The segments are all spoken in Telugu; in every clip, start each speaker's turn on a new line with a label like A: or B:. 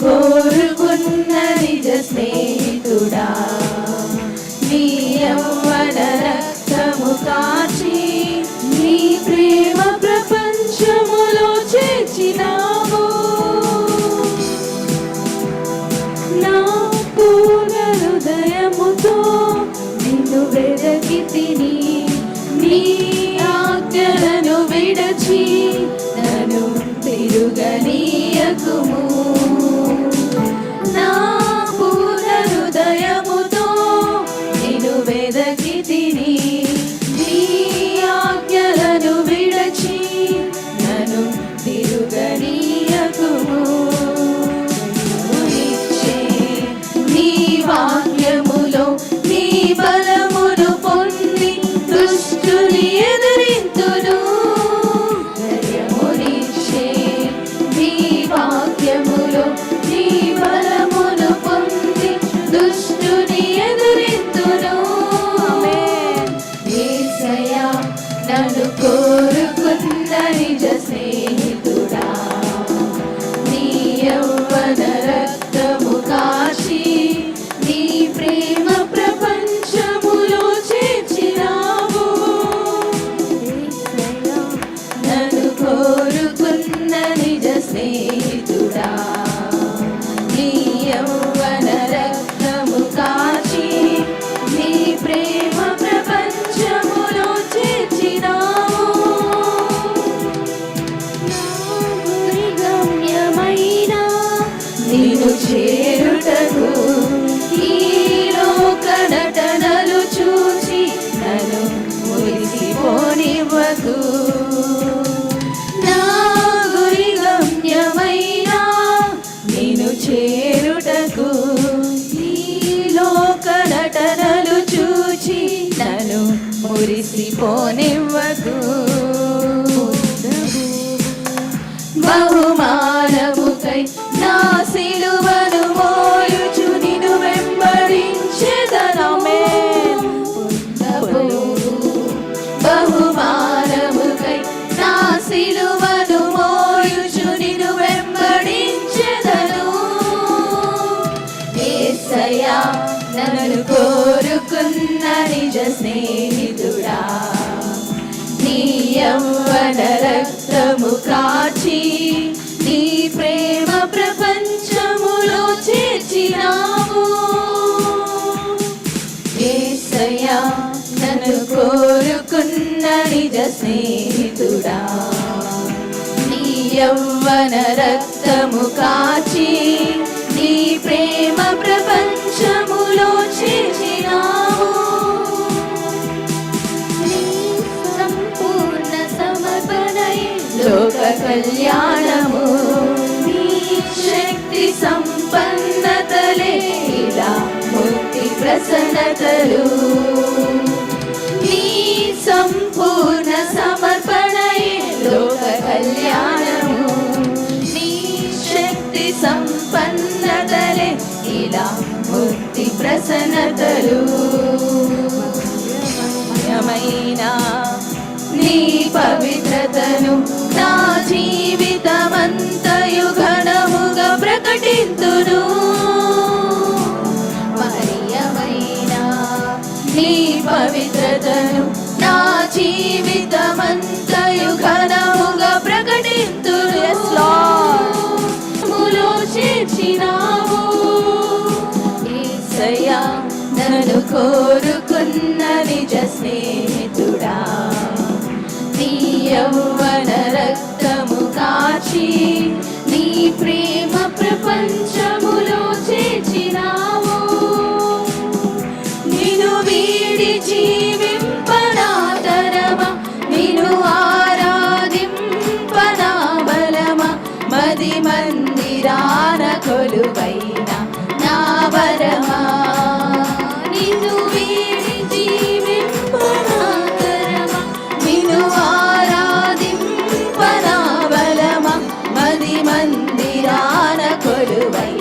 A: కోరుకున్న నిజ స్నేహితుడా. నీ యవ్వన రక్తము కా నిన్ను చేరుటకు ఈ లోక నటనలు చూచి నన్ను మురిసిపోనివ్వకు. నా గురి గమ్యమైన నిన్ను చేరుటకు ఈ లోక నటనలు చూచి నన్ను మురిసిపోనివ్వకు. కాచి నీ ప్రేమ ప్రపంచములో చేర్చినావు. యేసయ్యా నన్ను కోరుకున్న నిజ స్నేహితుడా. నీ యవ్వన రక్తము కా శక్తి సంపన్నతలే ఇలా ముక్తి ప్రసన్నతలు మయమైన నీ పవిత్రతను నా జీవితమంతయు కోరుకున్న నిజ స్నేహితుడా? నీ యౌవన రక్తము కాచి నీ ప్రేమ ప్రపంచములో చేర్చినావు. నిను వీడి జీవింపనా జీవింపనాతరమా నిను ఆరాధింపనా బలమా? మది మందిరాన కొలువైన నా వరమా? சீரான
B: கொடுவை.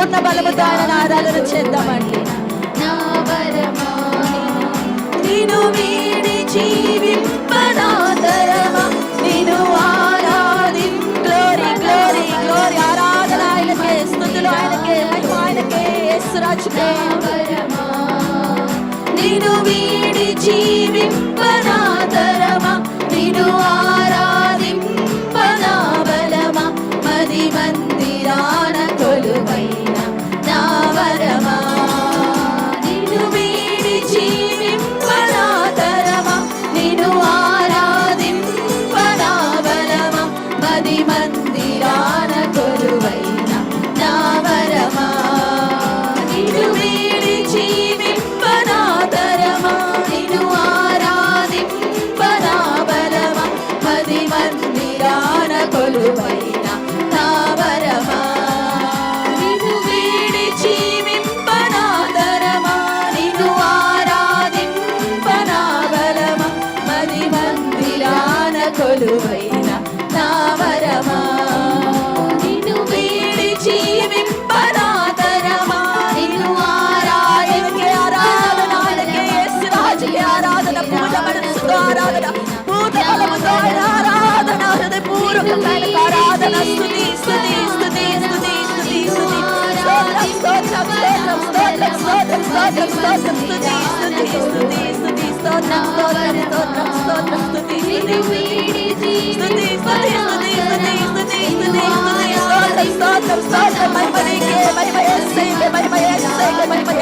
B: పూర్ణ బలముతో ఆయన ఆరాధన చేద్దామండి. నేను వీడి జీవింపనాదరమా? నేను ఆరాధి గ్లోరీ గ్లోరీ గ్లోరీ ఆరాధన ఆయనకే స్థుతులు ఆయనకే మహిమ ఆయనకే యేసురాజుకే నేను వీడి జీవింపనాదరమా?
A: నిను ఆరాధింపనా
B: స్తోత్రం స్తోత్రం స్తోత్రం స్తోత్రం స్తుతి స్తుతి స్తుతి స్తుతి స్తోత్రం స్తోత్రం స్తోత్రం స్తోత్రం స్తుతి స్తుతి స్తుతి స్తుతి స్తుతి స్తుతి స్తుతి స్తుతి స్తుతి స్తోత్రం స్తోత్రం స్తోత్రం మహిమ నీకే మహిమ యేసయ్యకే మహిమ యేసయ్యకే మహిమ యేసయ్యకే మహిమ యేసయ్యకే